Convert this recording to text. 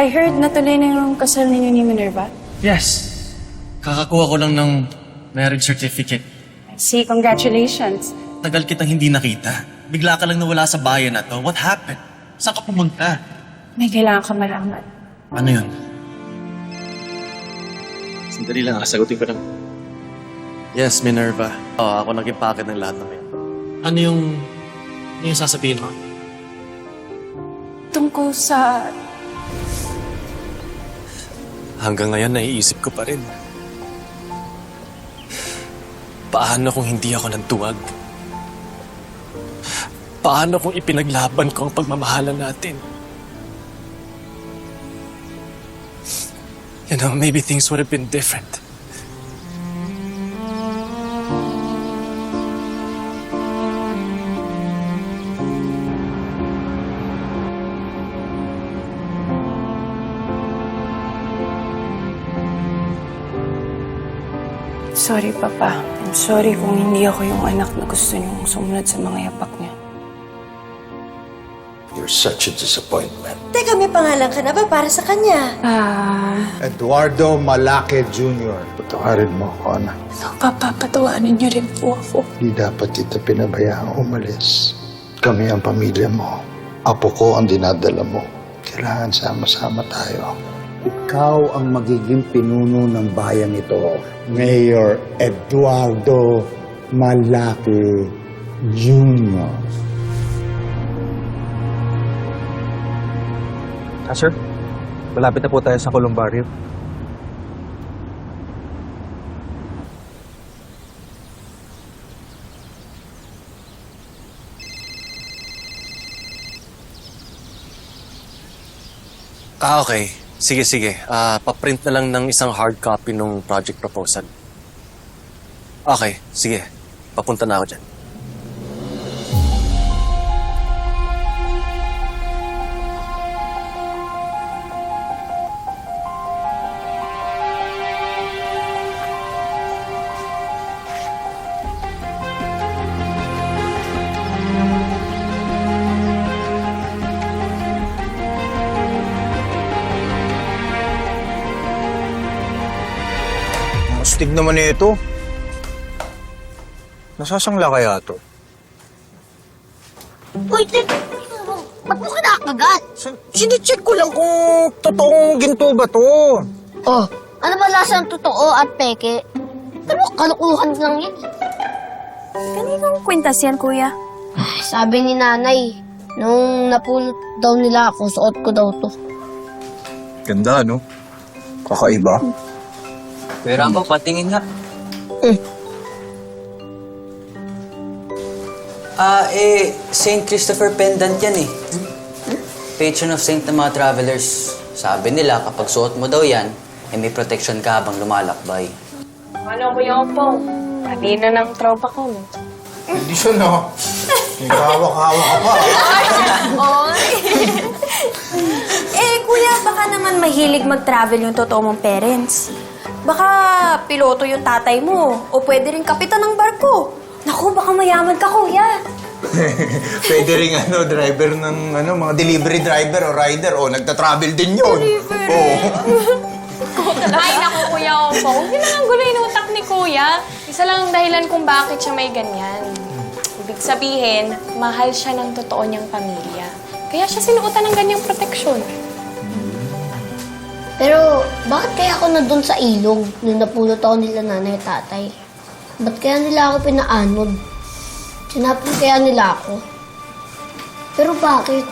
I heard natuloy na yung kasal ninyo ni Minerva. Yes. Kakakuha ko lang ng marriage certificate. See, congratulations. Tagal kitang hindi nakita. Bigla ka lang nawala sa bayan na to. What happened? Saan ka pumunta? May kailangan ka malaman. Ano yun? Sandali lang, ah. sagutin ko lang. Yes, Minerva. Oo, ako naging packet ng lahat ng. Ano yung... Ano yung sasabihin mo? Tungkol sa... Hanggang ngayon, naiisip ko pa rin. Paano kung hindi ako nagtuwag? Paano kung ipinaglaban ko ang pagmamahalan natin? You know, maybe things would have been different. Sorry, Papa. I'm sorry kung hindi ako yung anak na gusto niyong sumunod sa mga yapak niya. You're such a disappointment. Teka, may pangalan ka na ba para sa kanya? Ah, Eduardo Malake Jr. Patawarin mo ako, anak. no, Papa, patawanin niyo rin po ako. Di dapat kita pinabayaan umalis. Kami ang pamilya mo. Apo ko ang dinadala mo. Kailangan sama-sama tayo. Ikaw ang magiging pinuno ng bayan ito. Mayor Eduardo Malake Jr. Ah, sir? Malapit na po tayo sa Columbario. Ah, okay. Sige, sige. Ah, paprint na lang ng isang hard copy ng project proposal. Okay, sige. Papunta na ako dyan. Astig naman na ito. Nasasangla kaya to? Uy, Ted! Ba't mo kinakagat? Sinicheck ko lang kung totoong ginto ba to. Oh, ano ba lasa ng totoo at peke? Pero kalukuhan lang yan. Kaninong kwintas yan, kuya? Ay, Sabi ni nanay, nung napulot daw nila ako, suot ko daw to. Ganda, no? Kakaiba. Pero ako, patingin nga. Ah, eh, St. Christopher pendant yan eh. Patron of Saint ng mga travelers. Sabi nila, kapag suot mo daw yan, eh may protection ka habang lumalakbay. Ano ko yung po? Kanina ng tropa ko, no? Hindi siya na. Hawak-hawak ka pa. Eh, kuya, baka naman mahilig mag-travel yung totoo mong parents. Baka piloto yung tatay mo. O pwede rin kapitan ng barko. Naku, baka mayaman ka, kuya. Pwede rin ano, driver ng ano, mga delivery driver o rider o nagta-travel din yun. Oo. Ay, naku, Kuya Opo. Huwag niyo nang gulo yung utak ni Kuya. Isa lang ang dahilan kung bakit siya may ganyan. Ibig sabihin, mahal siya ng totoo niyang pamilya. Kaya siya sinuotan ng ganyang proteksyon. Pero, bakit kaya ako nandun sa ilong nung napulot ako nila nanay at tatay? Ba't kaya nila ako pinaanod? Sinapon kaya nila ako? Pero bakit?